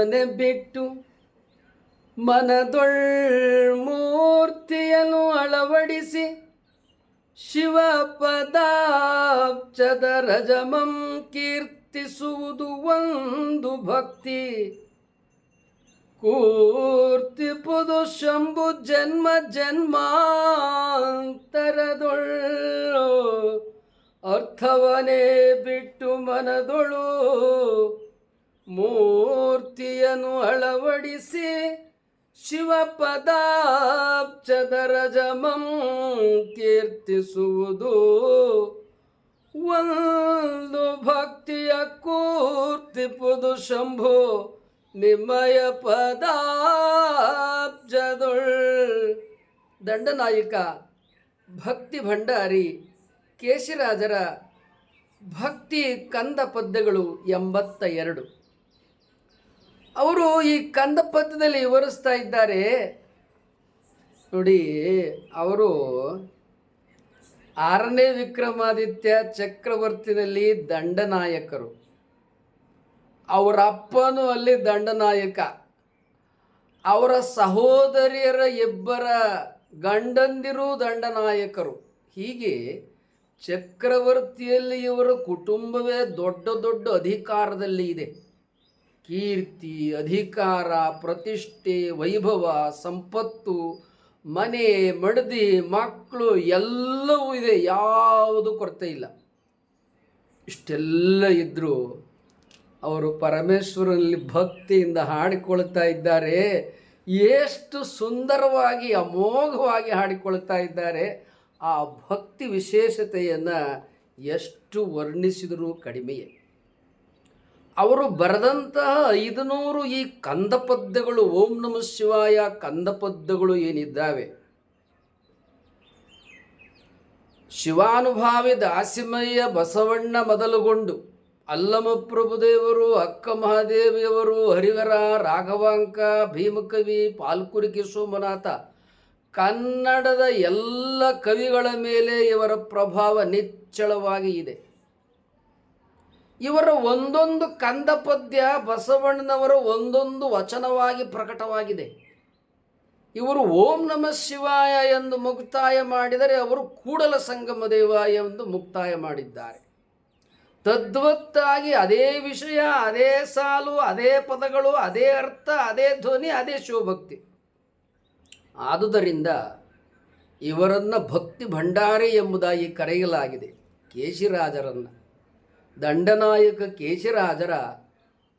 ಅರ್ಥವನೆ ಬಿಟ್ಟು ಮನದೊಳ್ ಮೂರ್ತಿಯನ್ನು ಅಳವಡಿಸಿ ಶಿವ ಪದಾಬ್ಜದ ರಜಮಂ ಕೀರ್ತಿಸುವುದು ಒಂದು ಭಕ್ತಿ. ಕೂರ್ತಿ ಪುದು ಶಂಭು ಜನ್ಮ ಜನ್ಮಾಂತರದೊಳ್ಳೋ ಅರ್ಥವನೇ ಬಿಟ್ಟು ಮನದೊಳು ಮೂರ್ತಿಯನ್ನು ಅಳವಡಿಸಿ ಶಿವ ಪದಾಬ್ಜದ ರಜಮಂ ಕೀರ್ತಿಸುವುದು. ಒಂದು ಭಕ್ತಿಯ ಕೂರ್ತಿಪುದು ಶಂಭು, ನಿಮ್ಮಯ ಪದಾಬ್ಜದೊಳ್. ದಂಡನಾಯಕ, ಭಕ್ತಿ ಭಂಡಾರಿ, ಕೇಶಿರಾಜರ ಭಕ್ತಿ ಕಂದ ಪದ್ಯಗಳು ಎಂಬತ್ತ ಎರಡು. ಅವರು ಈ ಕಂದ ಪದ್ಯದಲ್ಲಿ ವಿವರಿಸ್ತಾ ಇದ್ದಾರೆ. ನೋಡಿ, ಅವರು ಆರನೇ ವಿಕ್ರಮಾದಿತ್ಯ ಚಕ್ರವರ್ತಿನಲ್ಲಿ ದಂಡನಾಯಕರು. ಅವರ ಅಪ್ಪನೂ ಅಲ್ಲಿ ದಂಡನಾಯಕ. ಅವರ ಸಹೋದರಿಯರ ಇಬ್ಬರ ಗಂಡಂದಿರು ದಂಡನಾಯಕರು. ಹೀಗೆ ಚಕ್ರವರ್ತಿಯಲ್ಲಿ ಇವರ ಕುಟುಂಬವೇ ದೊಡ್ಡ ದೊಡ್ಡ ಅಧಿಕಾರದಲ್ಲಿ ಇದೆ. ಕೀರ್ತಿ, ಅಧಿಕಾರ, ಪ್ರತಿಷ್ಠೆ, ವೈಭವ, ಸಂಪತ್ತು, ಮನೆ, ಮಡದಿ ಮಕ್ಕಳು ಎಲ್ಲವೂ ಇದೆ. ಯಾವುದು ಕೊರತೆ ಇಲ್ಲ. ಇಷ್ಟೆಲ್ಲ ಇದ್ದರೂ ಅವರು ಪರಮೇಶ್ವರನಲ್ಲಿ ಭಕ್ತಿಯಿಂದ ಹಾಡಿಕೊಳ್ತಾ ಇದ್ದಾರೆ. ಎಷ್ಟು ಸುಂದರವಾಗಿ, ಅಮೋಘವಾಗಿ ಹಾಡಿಕೊಳ್ತಾ ಇದ್ದಾರೆ. ಆ ಭಕ್ತಿ ವಿಶೇಷತೆಯನ್ನು ಎಷ್ಟು ವರ್ಣಿಸಿದರೂ ಕಡಿಮೆಯೇ ಅವರು ಬರೆದಂತಹ ಐದುನೂರು ಈ ಕಂದ ಪದ್ಯಗಳು ಓಂ ನಮ ಶಿವಾಯ ಕಂದ ಪದ್ಯಗಳು ಏನಿದ್ದಾವೆ? ಶಿವಾನುಭಾವಿ ದಾಸಿಮಯ್ಯ ಬಸವಣ್ಣ ಮೊದಲುಗೊಂಡು ಅಲ್ಲಮ ಪ್ರಭುದೇವರು ಅಕ್ಕ ಮಹಾದೇವಿಯವರು ಹರಿವರ ರಾಘವಾಂಕ, ಭೀಮಕವಿ ಪಾಲ್ಕುರಿಕೆ ಸೋಮನಾಥ, ಕನ್ನಡದ ಎಲ್ಲ ಕವಿಗಳ ಮೇಲೆ ಇವರ ಪ್ರಭಾವ ನಿಚ್ಚಳವಾಗಿ ಇದೆ. ಇವರ ಒಂದೊಂದು ಕಂದ ಪದ್ಯ ಬಸವಣ್ಣನವರ ಒಂದೊಂದು ವಚನವಾಗಿ ಪ್ರಕಟವಾಗಿದೆ. ಇವರು ಓಂ ನಮ ಶಿವಾಯ ಎಂದು ಮುಕ್ತಾಯ ಮಾಡಿದರೆ ಅವರು ಕೂಡಲ ಸಂಗಮ ದೇವ ಎಂದು ಮುಕ್ತಾಯ ಮಾಡಿದ್ದಾರೆ. ತದ್ವತ್ತಾಗಿ ಅದೇ ವಿಷಯ, ಅದೇ ಸಾಲು, ಅದೇ ಪದಗಳು, ಅದೇ ಅರ್ಥ, ಅದೇ ಧ್ವನಿ, ಅದೇ ಶಿವಭಕ್ತಿ. ಆದುದರಿಂದ ಇವರನ್ನು ಭಕ್ತಿ ಭಂಡಾರಿ ಎಂಬುದಾಗಿ ಕರೆಯಲಾಗಿದೆ ಕೇಶಿರಾಜರನ್ನು. ದಂಡನಾಯಕ ಕೇಶರಾಜರ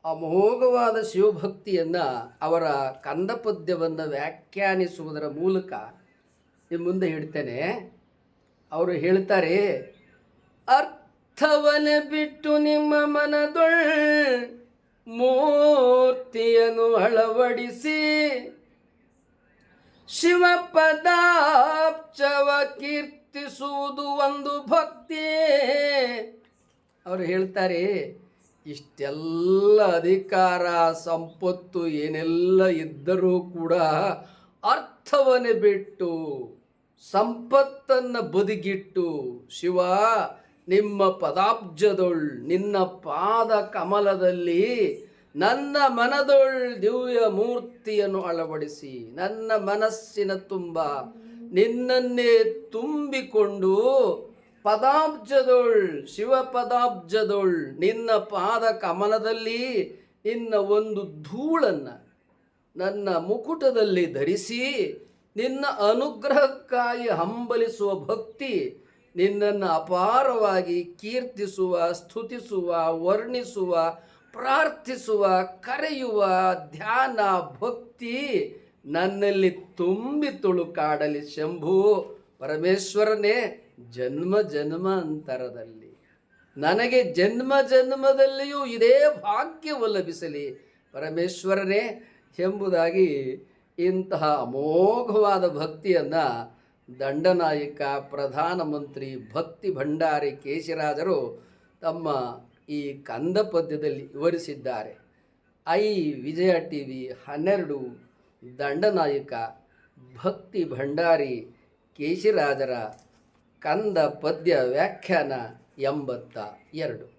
ಅಮೋಘವಾದ ಶಿವಭಕ್ತಿಯನ್ನು ಅವರ ಕಂದ ಪದ್ಯವನ್ನು ವ್ಯಾಖ್ಯಾನಿಸುವುದರ ಮೂಲಕ ನಿಮ್ಮ ಮುಂದೆ ಹೇಳ್ತೇನೆ. ಅವರು ಹೇಳ್ತಾರೆ, ಅರ್ಥವನೆ ಬಿಟ್ಟು ನಿಮ್ಮ ಮನದೊಳ್ ಮೂರ್ತಿಯನ್ನು ಅಳವಡಿಸಿ ಶಿವ ಪದಾಬ್ಜವ ಕೀರ್ತಿಸುವುದು ಒಂದು ಭಕ್ತಿ. ಅವರು ಹೇಳ್ತಾರೆ, ಇಷ್ಟೆಲ್ಲ ಅಧಿಕಾರ, ಸಂಪತ್ತು ಏನೆಲ್ಲ ಇದ್ದರೂ ಕೂಡ ಅರ್ಥವನ್ನೇ ಬಿಟ್ಟು ಸಂಪತ್ತನ್ನು ಬದಿಗಿಟ್ಟು, ಶಿವ, ನಿಮ್ಮ ಪದಾಬ್ಜದೊಳ್, ನಿನ್ನ ಪಾದ ಕಮಲದಲ್ಲಿ ನನ್ನ ಮನದೊಳ್ ದಿವ್ಯ ಮೂರ್ತಿಯನ್ನು ಅಳವಡಿಸಿ, ನನ್ನ ಮನಸ್ಸಿನ ತುಂಬ ನಿನ್ನನ್ನೇ ತುಂಬಿಕೊಂಡು ಪದಾಬ್ಜದೊಳ್ ಶಿವ ಪದಾಬ್ಜದೊಳ್ ನಿನ್ನ ಪಾದ ಕಮಲದಲ್ಲಿ ನಿನ್ನ ಒಂದು ಧೂಳನ್ನು ನನ್ನ ಮುಕುಟದಲ್ಲಿ ಧರಿಸಿ, ನಿನ್ನ ಅನುಗ್ರಹಕ್ಕಾಗಿ ಹಂಬಲಿಸುವ ಭಕ್ತಿ, ನಿನ್ನನ್ನು ಅಪಾರವಾಗಿ ಕೀರ್ತಿಸುವ, ಸ್ತುತಿಸುವ, ವರ್ಣಿಸುವ, ಪ್ರಾರ್ಥಿಸುವ, ಕರೆಯುವ ಧ್ಯಾನ ಭಕ್ತಿ ನನ್ನಲ್ಲಿ ತುಂಬಿ ತುಳುಕಾಡಲಿ ಶಂಭು. ಪರಮೇಶ್ವರನೇ ಜನ್ಮ ಜನ್ಮಾಂತರದಲ್ಲಿ. ನನಗೆ ಜನ್ಮ ಜನ್ಮದಲ್ಲಿಯೂ ಇದೇ ಭಾಗ್ಯವು ಲಭಿಸಲಿ ಪರಮೇಶ್ವರನೇ ಎಂಬುದಾಗಿ ಇಂತಹ ಅಮೋಘವಾದ ಭಕ್ತಿಯನ್ನು ದಂಡನಾಯಕ ಪ್ರಧಾನಮಂತ್ರಿ ಭಕ್ತಿ ಭಂಡಾರಿ ಕೇಶಿರಾಜರು ತಮ್ಮ ಈ ಕಂದ ಪದ್ಯದಲ್ಲಿ ವಿವರಿಸಿದ್ದಾರೆ. ಐ ವಿಜಯ ಟಿ ವಿ ಹನ್ನೆರಡು ದಂಡನಾಯಕ, ಭಕ್ತಿ ಭಂಡಾರಿ ಕೇಶಿರಾಜರ ಕಂದ ಪದ್ಯ ವ್ಯಾಖ್ಯಾನ ಎಂಬತ್ತ ಎರಡು.